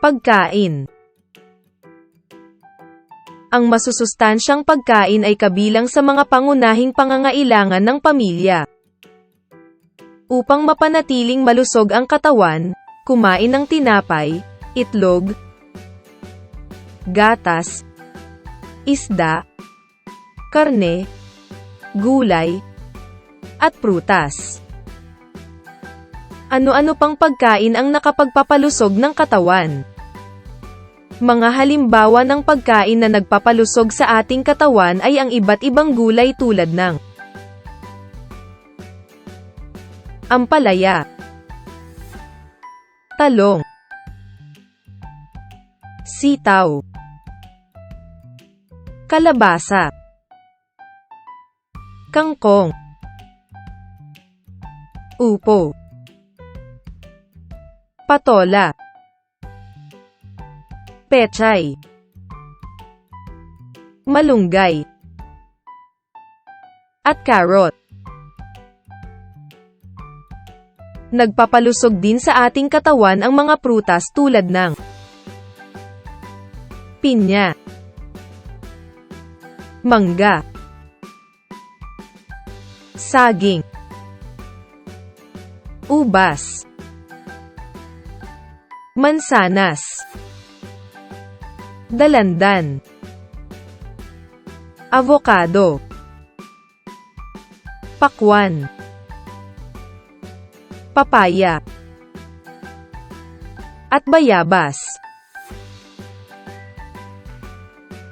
Pagkain Ang masusustansyang pagkain ay kabilang sa mga pangunahing pangangailangan ng pamilya. Upang mapanatiling malusog ang katawan, kumain ng tinapay, itlog, gatas, isda, karne, gulay, at prutas. Ano-ano pang pagkain ang nakapagpapalusog ng katawan? Mga halimbawa ng pagkain na nagpapalusog sa ating katawan ay ang iba't ibang gulay tulad ng ampalaya, talong, sitaw, kalabasa, kangkong, upo, patola, pechay, malunggay, at carrot. Nagpapalusog din sa ating katawan ang mga prutas tulad ng pinya, mangga, saging, ubas, mansanas, dalandan, avocado, pakwan, papaya, at bayabas.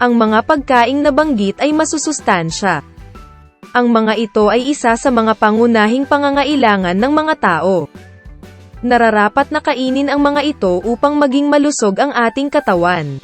Ang mga pagkaing nabanggit ay masusustansya. Ang mga ito ay isa sa mga pangunahing pangangailangan ng mga tao. Nararapat na kainin ang mga ito upang maging malusog ang ating katawan.